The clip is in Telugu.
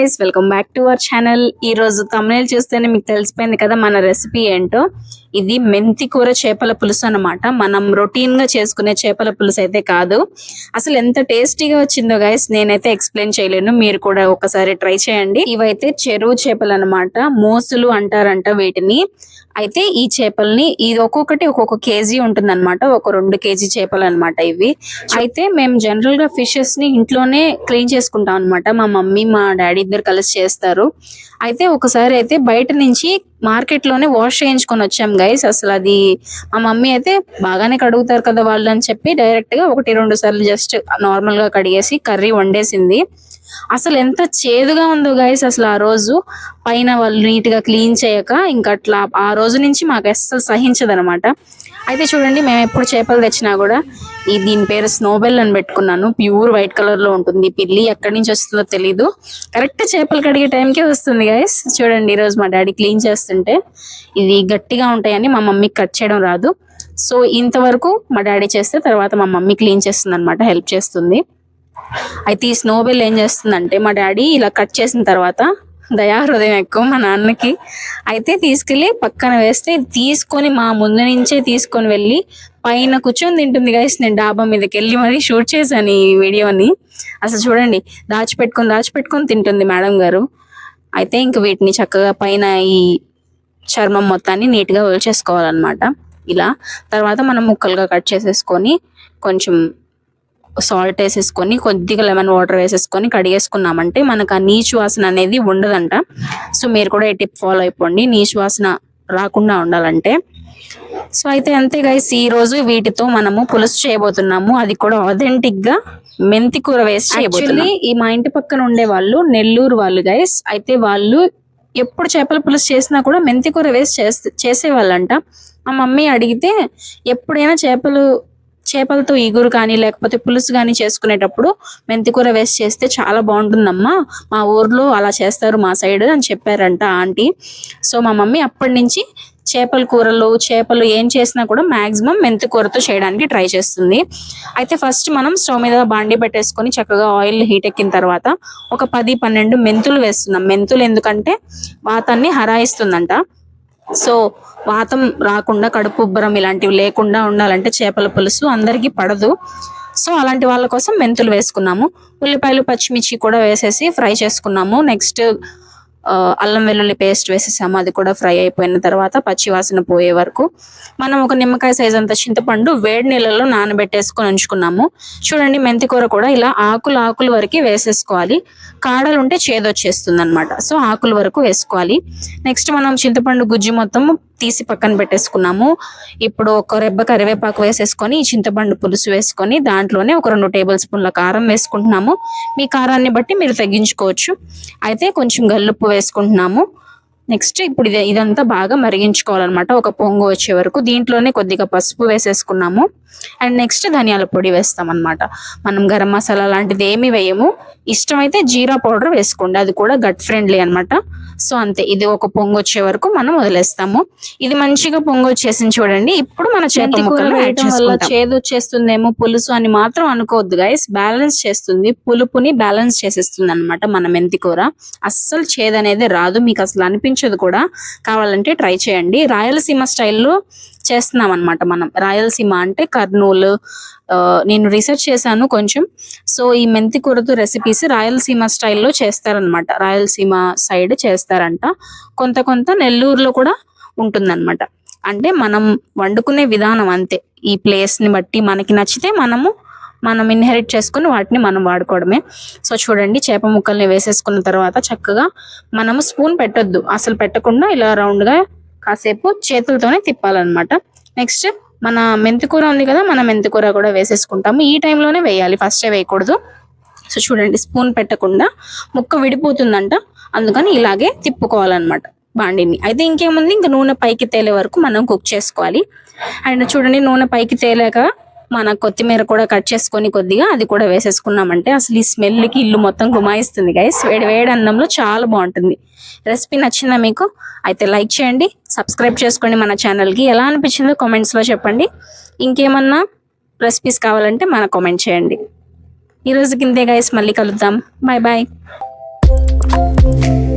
Guys welcome back to our channel ఈ రోజు తమిళ చూస్తేనే మీకు తెలిసిపోయింది కదా మన రెసిపీ ఏంటో. ఇది మెంతి కూర చేపల పులుసు అనమాట మనం రొటీన్గా చేసుకునే చేపల పులుసు అయితే కాదు. అసలు ఎంత టేస్టీగా వచ్చిందో గైస్ నేనైతే ఎక్స్ప్లెయిన్ చేయలేను. మీరు కూడా ఒకసారి ట్రై చేయండి. ఇవైతే చెరువు చేపలు అన్నమాట. మోసులు అంటారంట వీటిని. అయితే ఈ చేపల్ని ఇది ఒక్కొక్కటి ఒక్కొక్క కేజీ ఉంటుంది అనమాట ఒక రెండు కేజీ చేపలు అనమాట ఇవి. అయితే మేము జనరల్గా ఫిషెస్ని ఇంట్లోనే క్లీన్ చేసుకుంటాం అనమాట మా మమ్మీ మా డాడీ ఇద్దరు కలిసి చేస్తారు. అయితే ఒకసారి అయితే బయట నుంచి మార్కెట్లోనే వాష్ చేయించుకొని వచ్చాం గైస్ అసలు అది మా మమ్మీ అయితే బాగానే కడుగుతారు కదా వాళ్ళు అని చెప్పి డైరెక్ట్గా ఒకటి రెండు సార్లు జస్ట్ నార్మల్గా కడిగేసి కర్రీ వండేసింది. అసలు ఎంత చేదుగా ఉందో గైస్ అసలు ఆ రోజు. పైన వాళ్ళు నీట్గా క్లీన్ చేయక ఇంకా అట్లా ఆ రోజు నుంచి మాకు అస్సలు సహించదనమాట. అయితే చూడండి మేము ఎప్పుడు చేపలు తెచ్చినా కూడా దీని పేరు స్నోబెల్ అని పెట్టుకున్నాను. ప్యూర్ వైట్ కలర్లో ఉంటుంది. పిల్లి ఎక్కడి నుంచి వస్తుందో తెలీదు. కరెక్ట్ చేపలు కడిగే టైంకే వస్తుంది గైస్ చూడండి ఈరోజు మా డాడీ క్లీన్ చేస్తుంటే. ఇది గట్టిగా ఉంటాయని మా మమ్మీకి కట్ చేయడం రాదు. సో ఇంతవరకు మా డాడీ చేస్తే తర్వాత మా మమ్మీ క్లీన్ చేస్తుంది అనమాట హెల్ప్ చేస్తుంది. అయితే ఈ స్నోబెల్ ఏం చేస్తుందంటే మా డాడీ ఇలా కట్ చేసిన తర్వాత దయాహృదయం ఎక్కువ మా నాన్నకి. అయితే తీసుకెళ్ళి పక్కన వేస్తే తీసుకొని మా ముందు నుంచే తీసుకొని వెళ్ళి పైన కూర్చొని తింటుంది గైస్ నేను డాబా మీదకి వెళ్ళి మరి షూట్ చేశాను ఈ వీడియోని అసలు చూడండి దాచిపెట్టుకొని దాచిపెట్టుకొని తింటుంది మేడం గారు. అయితే ఇంక వీటిని చక్కగా పైన ఈ చర్మం మొత్తాన్ని నీట్గా ఒలిచేసుకోవాలన్నమాట. ఇలా తర్వాత మనం ముక్కలుగా కట్ చేసేసుకొని కొంచెం సాల్ట్ వేసేసుకొని కొద్దిగా లెమన్ వాటర్ వేసేసుకొని కడిగేసుకున్నామంటే మనకు ఆ నీచు వాసన అనేది ఉండదంట. సో మీరు కూడా ఈ టిప్ ఫాలో అయిపోండి. నీచు వాసన రాకుండా ఉండాలంటే. సో అయితే అంతే గైస్ ఈ రోజు వీటితో మనము పులుసు చేయబోతున్నాము. అది కూడా అథెంటిక్గా మెంతి కూర వేసి చేయబోతున్నాం. ఈ మా ఇంటి పక్కన ఉండే వాళ్ళు నెల్లూరు వాళ్ళు గైస్ అయితే వాళ్ళు ఎప్పుడు చేపల పులుసు చేసినా కూడా మెంతి కూర వేసి చేసే చేసేవాళ్ళంట. మా మమ్మీ అడిగితే ఎప్పుడైనా చేపలు చేపలతో ఇగురు కానీ లేకపోతే పులుసు కానీ చేసుకునేటప్పుడు మెంతికూర వేసి చేస్తే చాలా బాగుంటుందమ్మా. మా ఊర్లో అలా చేస్తారు మా సైడ్ అని చెప్పారంట ఆంటీ. సో మా మమ్మీ అప్పటి నుంచి చేపల కూరలు చేపలు ఏం చేసినా కూడా మాక్సిమం మెంతి కూరతో చేయడానికి ట్రై చేస్తుంది. అయితే ఫస్ట్ మనం స్టవ్ మీద బాండి పెట్టేసుకొని చక్కగా ఆయిల్ హీట్ ఎక్కిన తర్వాత ఒక పది పన్నెండు మెంతులు వేస్తున్నాం. మెంతులు ఎందుకంటే వాతాన్ని హరాయిస్తుందంట. సో వాతం రాకుండా కడుపు ఉబ్బరం ఇలాంటివి లేకుండా ఉండాలంటే చేపల పులుసు అందరికీ పడదు. సో అలాంటి వాళ్ళ కోసం మెంతులు వేసుకున్నాము. ఉల్లిపాయలు పచ్చిమిర్చి కూడా వేసేసి ఫ్రై చేసుకున్నాము. నెక్స్ట్ అల్లం వెల్లుల్లి పేస్ట్ వేసేసాము అది కూడా ఫ్రై అయిపోయిన తర్వాత పచ్చివాసన పోయే వరకు. మనం ఒక నిమ్మకాయ సైజ్ అంత చింతపండు వేడి నీళ్ళలో నానబెట్టేసుకొని ఉంచుకున్నాము. చూడండి మెంతికూర కూడా ఇలా ఆకులు ఆకులు వరకు వేసేసుకోవాలి. కాడలు ఉంటే చేదొచ్చేస్తుంది అనమాట సో ఆకుల వరకు వేసుకోవాలి. నెక్స్ట్ మనం చింతపండు గుజ్జు మొత్తం తీసి పక్కన పెట్టేసుకున్నాము. ఇప్పుడు ఒక రెబ్బ కరివేపాకు వేసేసుకొని చింతపండు పులుసు వేసుకొని దాంట్లోనే ఒక రెండు టేబుల్ స్పూన్ల కారం వేసుకుంటున్నాము. మీ కారాన్ని బట్టి మీరు తగ్గించుకోవచ్చు. అయితే కొంచెం గల్లుప్పు వేసుకుంటున్నాము. నెక్స్ట్ ఇప్పుడు ఇది ఇదంతా బాగా మరిగించుకోవాలన్నమాట. ఒక పొంగు వచ్చే వరకు దీంట్లోనే కొద్దిగా పసుపు వేసేసుకున్నాము. అండ్ నెక్స్ట్ ధనియాల పొడి వేస్తామన్నమాట. మనం గరం మసాలా లాంటిది ఏమి వేయము. ఇష్టమైతే జీరా పౌడర్ వేసుకోండి. అది కూడా గట్ ఫ్రెండ్లీ అనమాట సో అంతే ఇది ఒక పొంగు వచ్చే వరకు మనం వదిలేస్తాము. ఇది మంచిగా పొంగు వచ్చేసింది చూడండి ఇప్పుడు మన వేయటం వల్ల చేదు వచ్చేస్తుందేమో పులుసు అని మాత్రం అనుకోవద్దు గైస్ బ్యాలెన్స్ చేస్తుంది పులుపుని బ్యాలెన్స్ చేసేస్తుంది అనమాట మన మెంతి కూర. అస్సలు చేదు అనేది రాదు మీకు అసలు అనిపించదు కూడా. కావాలంటే ట్రై చేయండి. రాయలసీమ స్టైల్లో చేస్తున్నాం అనమాట మనం. రాయలసీమ అంటే కర్నూలు. నేను రీసెర్చ్ చేశాను కొంచెం. సో ఈ మెంతి కూరతో రెసిపీస్ రాయలసీమ స్టైల్లో చేస్తారనమాట రాయలసీమ సైడ్ చేస్తారంట. కొంత కొంత నెల్లూరులో కూడా ఉంటుందన్నమాట. అంటే మనం వండుకునే విధానం అంతే. ఈ ప్లేస్ని బట్టి మనకి నచ్చితే మనము మనం ఇన్హెరిట్ చేసుకుని వాటిని మనం వాడుకోవడమే. సో చూడండి చేప ముక్కల్ని వేసేసుకున్న తర్వాత చక్కగా మనము స్పూన్ పెట్టొద్దు. అసలు పెట్టకుండా ఇలా రౌండ్గా కాసేపు చేతులతోనే తిప్పాలన్నమాట. నెక్స్ట్ మన మెంతికూర ఉంది కదా మన మెంతికూర కూడా వేసేసుకుంటాము. ఈ టైంలోనే వేయాలి ఫస్టే వేయకూడదు. సో చూడండి స్పూన్ పెట్టకుండా ముక్క విడిపోతుందంట. అందుకని ఇలాగే తిప్పుకోవాలన్నమాట బాండిని. అయితే ఇంకేముంది? ఇంకా నూనె పైకి తేలే వరకు మనం కుక్ చేసుకోవాలి. అండ్ చూడండి నూనె పైకి తేలాక మన కొత్తిమీర కూడా కట్ చేసుకొని కొద్దిగా అది కూడా వేసేసుకున్నామంటే అసలు ఈ స్మెల్కి ఇల్లు మొత్తం గుమాయిస్తుంది గైస్ వేడి వేడి అన్నంలో చాలా బాగుంటుంది. రెసిపీ నచ్చిందా మీకు? అయితే లైక్ చేయండి సబ్స్క్రైబ్ చేసుకోండి మన ఛానల్కి ఎలా అనిపించిందో కామెంట్స్లో చెప్పండి. ఇంకేమన్నా రెసిపీస్ కావాలంటే మన కామెంట్ చేయండి. ఈరోజు కిందే గైస్ మళ్ళీ కలుద్దాం. Bye bye Thank